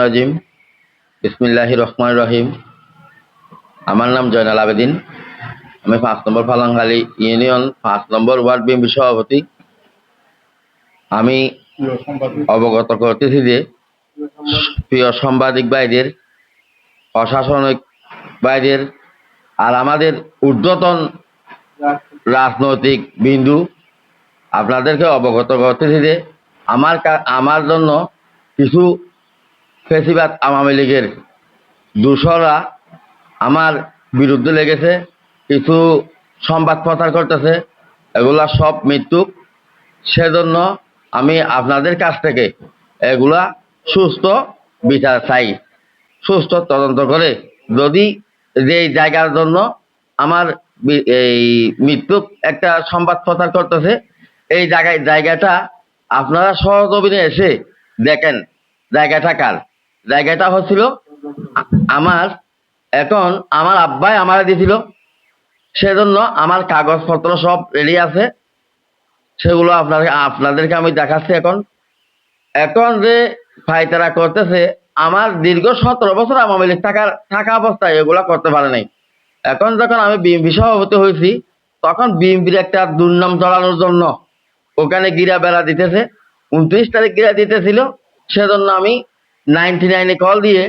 রাজিম। বিসমিল্লাহ রহমান রহিম। আমার নাম জয়নাল আবেদিন। আমি পাঁচ নম্বর ফালাংখালী ইউনিয়ন, পাঁচ নম্বর ওয়ার্ড বিএনপি সভাপতি। আমি অবগত করতেছি যে প্রিয় সাংবাদিক ভাইদের, প্রশাসনিক ভাইদের আর আমাদের ঊর্ধ্বতন রাজনৈতিক বিন্দু আপনাদেরকে অবগত করতেছি যে আমার আমার জন্য কিছু ফেসিবাদ আওয়ামী লীগের দূষরা আমার বিরুদ্ধে লেগেছে, কিছু সংবাদ প্রচার করতেছে, এগুলা সব মৃত্যু সেজন্য আমি আপনাদের কাছ থেকে এগুলা সুস্থ বিচার চাই, সুস্থ তদন্ত করে। যদি যে জায়গার জন্য আমার এই মৃত্যু একটা সংবাদ প্রচার করতেছে, এই জায়গায় জায়গাটা আপনারা সহজবিনে এসে দেখেন। জায়গাটা কার? জায়গাটা হচ্ছিল আমার, এখন আমার আব্বাই আমারে দিয়েছিল সেজন্য আমার কাগজপত্র সব রেডি আছে। সেগুলো আপনাদের আপনাদেরকে আমি দেখাচ্ছি এখন। এখন যে ফাইতারা করতেছে, আমার দীর্ঘ সতেরো বছর আওয়ামী লীগ থাকার, থাকা অবস্থায় এগুলা করতে পারে নাই। এখন যখন আমি বিএনপি সভাপতি হয়েছি, তখন বিএনপির একটা দুর্নাম চড়ানোর জন্য ওখানে গিরা বেড়া দিতেছে, উনত্রিশ তারিখ গিরা দিতেছিল। সেজন্য আমি নাইনটি নাইনে কল দিয়ে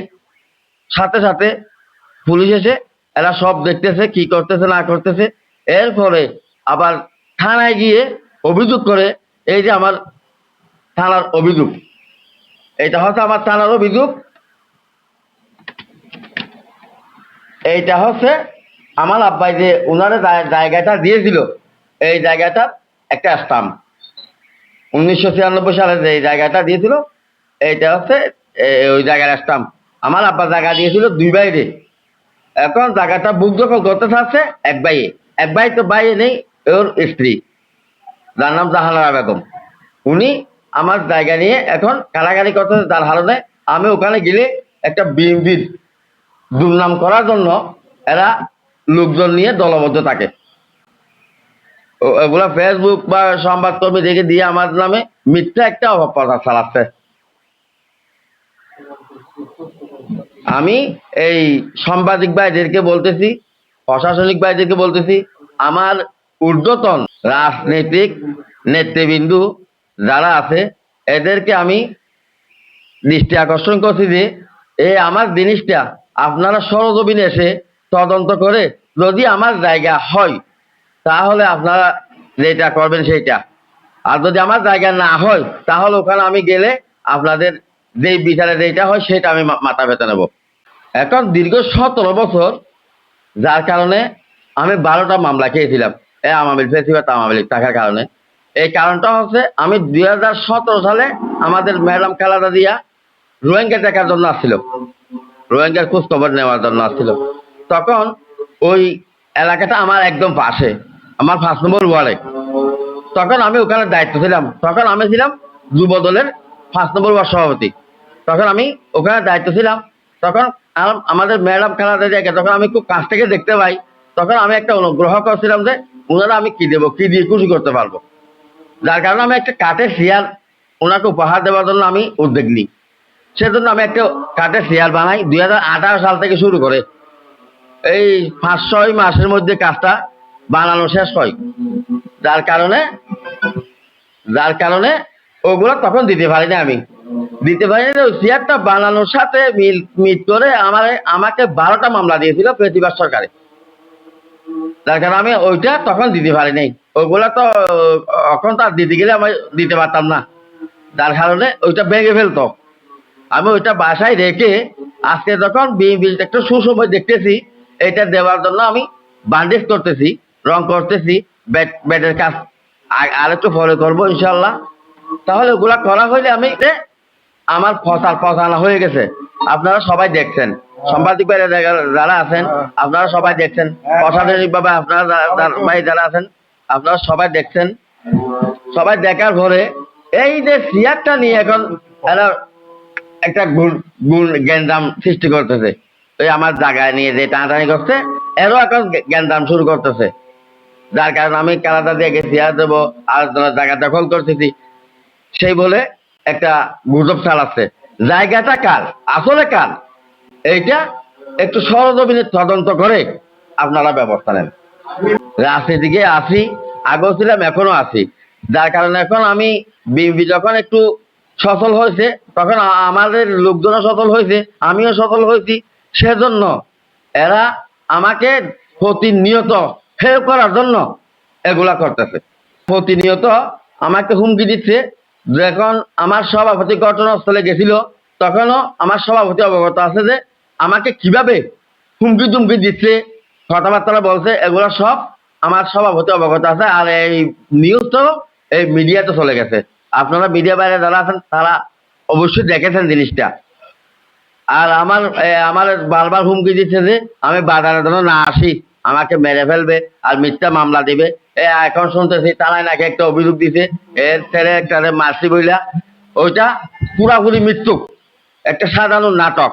সাথে সাথে পুলিশ এসে এরা সব দেখতেছে, কি করতেছে, না করতেছে। এরপরে আবার থানায় গিয়ে অভিযোগ করে, এই যে আমার থানার অভিযোগ। এটা হচ্ছে আমার থানার অভিযোগ। এইটা হচ্ছে আমার আব্বাই যে উনারে জায়গাটা দিয়েছিল, এই জায়গাটার একটা স্টাম্প উনিশশো ছিয়ানব্বই সালে যে জায়গাটা দিয়েছিল এইটা হচ্ছে ওই জায়গার স্টাম্প আমার আব্বা জায়গা দিয়েছিল দুই বাইরে। এখন জায়গাটা বুক দখল করতে চাচ্ছে এক ভাইয়ে। এক বাই তো বাইরে নেই, ওর স্ত্রী। যার নাম জাহানারা বেগম। উনি আমার জায়গা নিয়ে এখন কারাগারি করতেছে যার হারণে আমি ওখানে গেলে একটা বিএমপির দুর্নাম করার জন্য এরা লোকজন নিয়ে দলবদ্ধ থাকে। ওগুলা ফেসবুক বা সংবাদকর্মী দেখে দিয়ে আমার নামে মিথ্যা একটা অভাব চালাচ্ছে। আমি এই সাংবাদিক ভাইদেরকে বলতেছি, প্রশাসনিক ভাইদেরকে বলতেছি, আমার ঊর্ধ্বতন রাজনৈতিক নেতৃবৃন্দু যারা আছে, এদেরকে আমি দৃষ্টি আকর্ষণ করছি যে, এই আমার জিনিসটা আপনারা সরজমিনে এসে তদন্ত করে যদি আমার জায়গা হয়, তাহলে আপনারা যেটা করবেন সেইটা। আর যদি আমার জায়গা না হয়, তাহলে ওখানে আমি গেলে আপনাদের যেই বিচারে যেটা হয়, সেটা আমি মাথা পেতে নেব। এখন দীর্ঘ সতেরো বছর, যার কারণে আমি বারোটা মামলা খেয়েছিলাম। এ আওয়ামী ফেসিবাদ আওয়ামী লীগ থাকার কারণে। এই কারণটা হচ্ছে, আমি দুই হাজার সতেরো সালে আমাদের ম্যাডাম খালাদা দিয়া রোহিঙ্গা দেখার জন্য আসছিল। রোহিঙ্গার খোঁজ খবর নেওয়ার জন্য আসছিল। তখন ওই এলাকাটা আমার একদম পাশে, আমার পাঁচ নম্বর ওয়ার্ডে তখন আমি ওখানে দায়িত্ব ছিলাম। তখন আমি ছিলাম যুব দলের পাঁচ নম্বর ওয়ার্ড সভাপতি। তখন আমি ওখানে দায়িত্ব ছিলাম তখন আম- আমাদের ম্যাডাম খালাদা দেখে তখন আমি খুব কাছ থেকে দেখতে পাই। তখন আমি একটা অনুগ্রহ করছিলাম যে, ওনারা আমি কি দেবো, কি দিয়ে খুশি করতে পারব? যার কারণে আমি একটা কাঠের শেয়ার ওনাকে উপহার দেওয়ার জন্য আমি উদ্যোগ নিই। সেজন্য আমি একটা কাঠের শেয়ার বানাই দুই হাজার আঠারো সাল থেকে শুরু করে। এই পাঁচ ছয় মাসের মধ্যে কাজটা বানানো শেষ হয়। যার কারণে যার কারণে ওগুলো তখন দিতে পারিনি আমি। দিতে পারিনি ওই চেয়ারটা বানানোর সাথে মিল, মিট করে আমার, আমাকে বারোটা মামলা দিয়েছিল প্রতিবাদ সরকারে। তার কারণে আমি ওইটা তখন দিতে পারি নাই। ওইগুলা তো, এখন তো আর দিতে গেলে আমি দিতে পারতাম না। যার কারণে ওইটা ভেঙে ফেলতো। আমি ওইটা বাসায় রেখে আজকে যখন বিএনপির একটা সুসময় দেখতেছি এটা দেওয়ার জন্য আমি বান্ডেজ করতেছি, রং করতেছি ব্যাট ব্যাটের কাজ আর- একটু ফলো করব ইনশাল্লাহ তাহলে ওগুলা করা হইলে আমি আমার ফসাল ফসানা হয়ে গেছে। আপনারা সবাই দেখছেন। সাংবাদিক ভাইরা যারা- আছেন, আপনারা সবাই দেখছেন। প্রশাসনিক ভাবে আপনারা যারা- যারা- ভাই আছেন, আপনারা সবাই দেখছেন। সবাই দেখার পরে এই যে সিয়ারটা নিয়ে এখন একটা গুণ জ্ঞানদাম সৃষ্টি করতেছে। ওই আমার জায়গায় নিয়ে যে টানাটানি করছে, এরও এখন জ্ঞানদাম শুরু করতেছে। যার কারণে আমি কানাডা দিয়ে গেছি আর দেবো আর জায়গা দখল করতেছি। সেই বলে একটা গুজব চালাচ্ছে জায়গাটা কার? আসলে কার? এইটা একটু সরজমিনে তদন্ত করে আপনারা ব্যবস্থা নেন। রাজনীতিকে আসি আগেও ছিলাম এখনও আছি যার কারণে এখন আমি যখন একটু সফল হয়েছে, তখন আমাদের লোকজনও সফল হয়েছে, আমিও সফল হয়েছি। সেজন্য এরা আমাকে প্রতিনিয়ত হেল্প করার জন্য এগুলা করতেছে। প্রতিনিয়ত আমাকে হুমকি দিচ্ছে যখন আমার সভাপতি ঘটনাস্থলে গেছিল, তখনও আমার সভাপতি অবগত আছে যে আমাকে কীভাবে হুমকি টুমকি দিচ্ছে, কথাবার্তা বলছে, এগুলো সব আমার সভাপতি অবগত আছে আর এই নিউজ তো এই মিডিয়াতে চলে গেছে। আপনারা মিডিয়া বাইরে যারা আছেন, তারা অবশ্যই দেখেছেন জিনিসটা। আর আমার আমার বারবার হুমকি দিচ্ছে যে আমি বাজারে যেন না আসি। আমাকে মেরে ফেলবে আর মিথ্যা মামলা দিবে। এ, এখন শুনতেছি তারাই নাকি একটা অভিযোগ দিছে এর ছেড়ে একটা মাসি বইলা। ওইটা পুরাপুরি মৃত্যু একটা সাধারণ নাটক।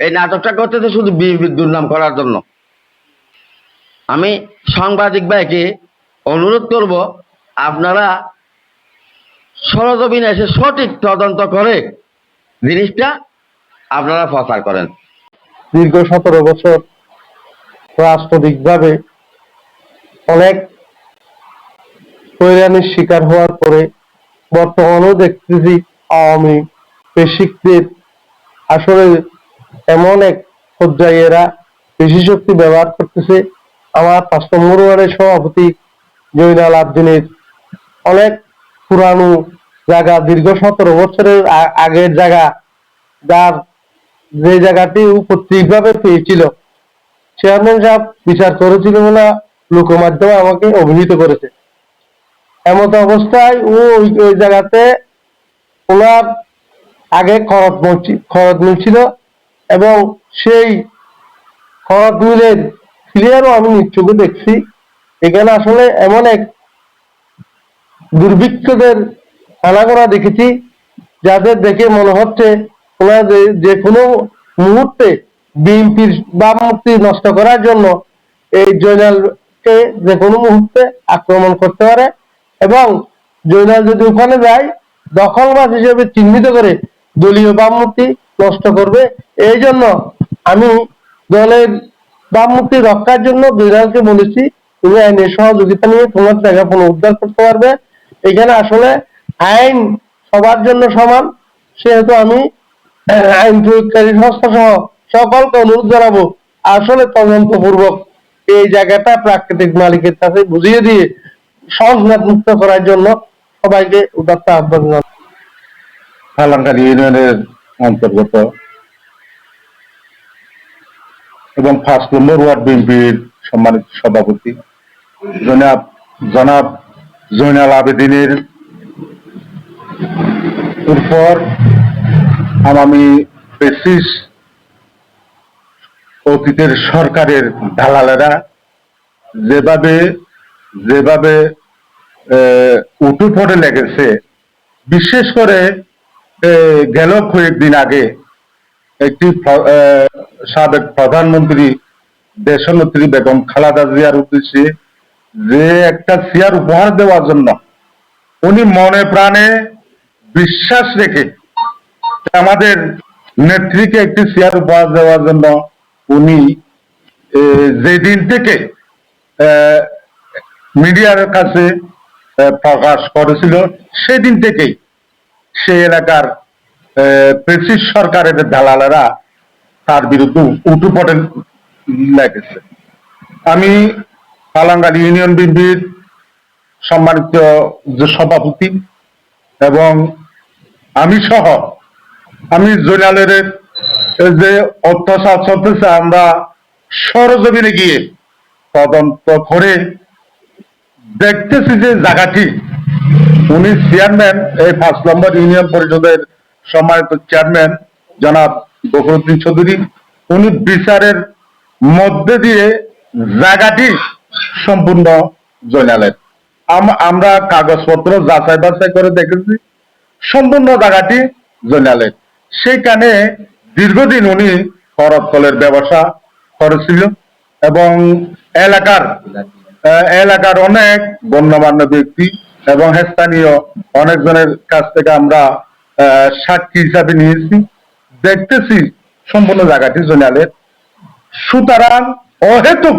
এই নাটকটা করতেছে শুধু বিএনপির দুর্নাম করার জন্য। আমি সাংবাদিক ভাইকে অনুরোধ করব, আপনারা সরজমিনে এসে সঠিক তদন্ত করে জিনিসটা আপনারা প্রচার করেন। দীর্ঘ সতেরো বছর রাজনৈতিকভাবে অনেক হয়রানির শিকার হওয়ার পরে বর্তমানেও দেখতেছি আওয়ামী পেশিকদের আসলে এমন এক পর্যায়ে এরা পেশি শক্তি ব্যবহার করতেছে। আমার পাঁচ নম্বর ওয়ার্ডের সভাপতি জয়নাল আবদিনের অনেক পুরানো জায়গা, দীর্ঘ সতেরো বছরের আগের জায়গা, যার যে জায়গাটি পৈতৃকভাবে পেয়েছিল চেয়ারম্যান সাহেব বিচার করেছিল বলে লোকমাধ্যমে আমাকে অভিহিত করেছে। এমত অবস্থায় ও ওই জায়গাতে ওনার আগে খরচ খরচ মিলছিল এবং সেই খরচ মিলের ক্লিয়ারও আমি নিশ্চয়ই দেখছি। এখানে আসলে এমন এক দুর্ভিক্ষদের আনাগোনা দেখেছি, যাদের দেখে মনে হচ্ছে যে যে কোনো মুহূর্তে বিএনপির বাম মুক্তি নষ্ট করার জন্য এই জয়নালকে যে কোনো মুহূর্তে আক্রমণ করতে পারে এবং জয়নাল যদি ওখানে যায়, দখলবাজ হিসেবে চিহ্নিত করে দলীয় বাম মুক্তি নষ্ট করবে। এই জন্য আমি দলের বাম মুক্তি রক্ষার জন্য জয়নালকে বলেছি, তুমি আইনের সহযোগিতা নিয়ে তোমার জায়গা পুনরুদ্ধার করতে পারবে। এখানে আসলে আইন সবার জন্য সমান। সেহেতু আমি আইন প্রয়োগকারী সংস্থা সহ সকলকে অনুরোধ জানাব, আসলে তদন্তপূর্বক এই জায়গাটা প্রাকৃতিক মালিকের কাছে বুঝিয়ে দিয়ে সংঘাত মুক্ত করার জন্য সবাইকে উদাত্ত আহ্বান জানাব। হালাঙ্গারি ইউনিয়নের অন্তর্গত এবং ফার্স্ট নম্বর ওয়ার্ড বিএনপির সম্মানিত সভাপতি, জনাব জনাব জৈনাল আবেদিনের উপর আওয়ামী বেসিস অতীতের সরকারের দালালেরা যেভাবে যেভাবে উঠু পড়ে লেগেছে, বিশেষ করে গেল কয়েকদিন আগে একটি সাবেক প্রধানমন্ত্রী দেশনেত্রী বেগম খালাদা জিয়ার উদ্দেশ্যে যে একটা চেয়ার উপহার দেওয়ার জন্য উনি মনে প্রাণে বিশ্বাস রেখে আমাদের নেত্রীকে একটি চেয়ার উপহার দেওয়ার জন্য উনি যেদিন থেকে মিডিয়ার কাছে প্রকাশ করেছিল, সেদিন থেকেই সে এলাকার প্রেসিস সরকারের দালালেরা তার বিরুদ্ধে উঠু লেগেছে। আমি পালাঙ্গাল ইউনিয়ন বিএনপির সম্মানিত যে সভাপতি এবং আমি সহ, আমি জৈনালের যে অত্যাচার চলতেছে, আমরা সরজমিনে গিয়ে তদন্ত করে দেখতেছি যে জায়গাটি। উনি চেয়ারম্যান এই পাঁচ নম্বর ইউনিয়ন পরিষদের সম্মানিত চেয়ারম্যান জনাব বকরুদ্দিন চৌধুরী। উনি বিচারের মধ্যে দিয়ে জায়গাটি সম্পূর্ণ জয়নালের। আম- আমরা কাগজপত্র যাচাই বাছাই করে দেখেছি, সম্পূর্ণ জায়গাটি জয়নালের। সেইখানে দীর্ঘদিন উনি করতকলের ব্যবসা করেছিল এবং এলাকার এলাকার অনেক গণ্যমান্য ব্যক্তি এবং স্থানীয় অনেকজনের কাছ থেকে আমরা সাক্ষী হিসাবে নিয়েছি। দেখতেছি সম্পূর্ণ জায়গাটি জোনালের সুতরাং অহেতুক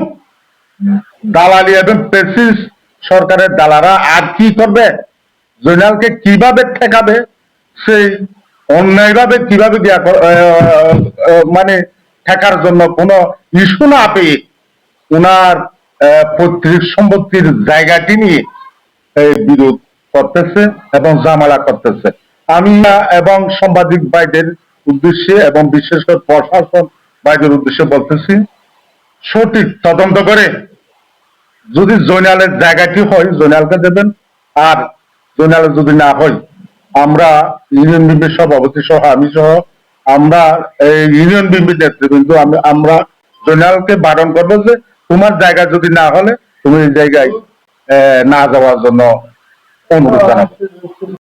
দালালি এবং পেসিস সরকারের দালারা আর কি করবে? জোনালকে কীভাবে ঠেকাবে? সেই অন্যায়ভাবে কীভাবে মানে ঠেকার জন্য কোনো ইস্যু না পেয়ে ওনার পৈতৃক সম্পত্তির জায়গাটি নিয়ে বিরোধ করতেছে এবং জামালা করতেছে। আমি এবং সাংবাদিক ভাইদের উদ্দেশ্যে এবং বিশেষ করে প্রশাসন ভাইদের উদ্দেশ্যে বলতেছি, সঠিক তদন্ত করে যদি জৈনালের জায়গাটি হয় জৈনালকে দেবেন, আর জৈনালের যদি না হয় আমরা ইউনিয়ন বিএনপির সভাপতি সহ, আমি সহ, আমরা এই ইউনিয়ন বিএনপির নেতৃবৃন্দ আমি- আমরা জেনারেলকে বারণ করব যে তোমার জায়গা যদি না হলে তুমি এই জায়গায় না যাওয়ার জন্য অনুরোধ জানাব।